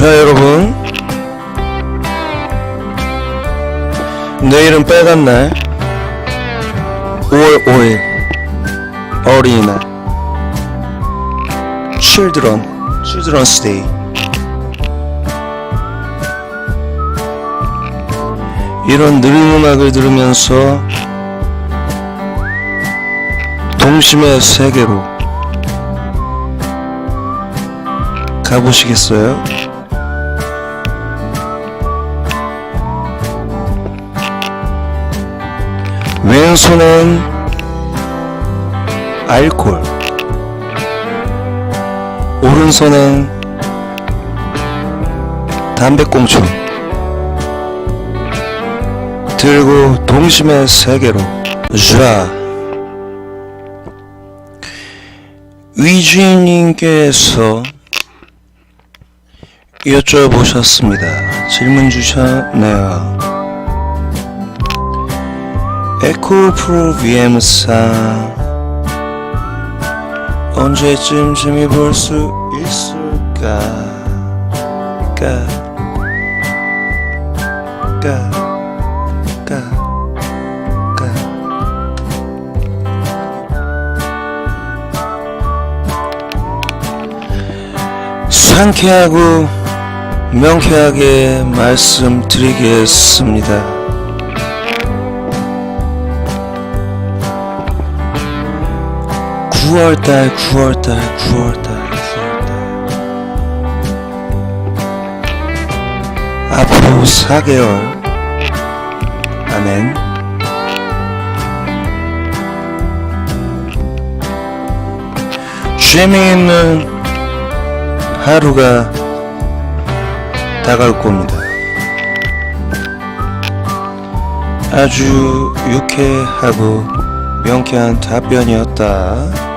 자 여러분. 내일은 빨간 날. 5월 5일. 어린이날. Children. Children's Day. 이런 느린 음악을 들으면서 동심의 세계로 가보시겠어요? 왼손은 알콜 오른손은 담배꽁초 들고 동심의 세계로 ዣ 위주인님께서 여쭤보셨습니다. 질문 주셨네요. 에코 프로 VM사 언제쯤 재미 볼 수 있을까? 까, 까, 까, 까. 상쾌하고 명쾌하게 말씀드리겠습니다. 9월달, 9월달, 9월달, 9월달. 앞으로 4개월 안엔 재미있는 하루가 다가올 겁니다. 아주 유쾌하고 명쾌한 답변이었다.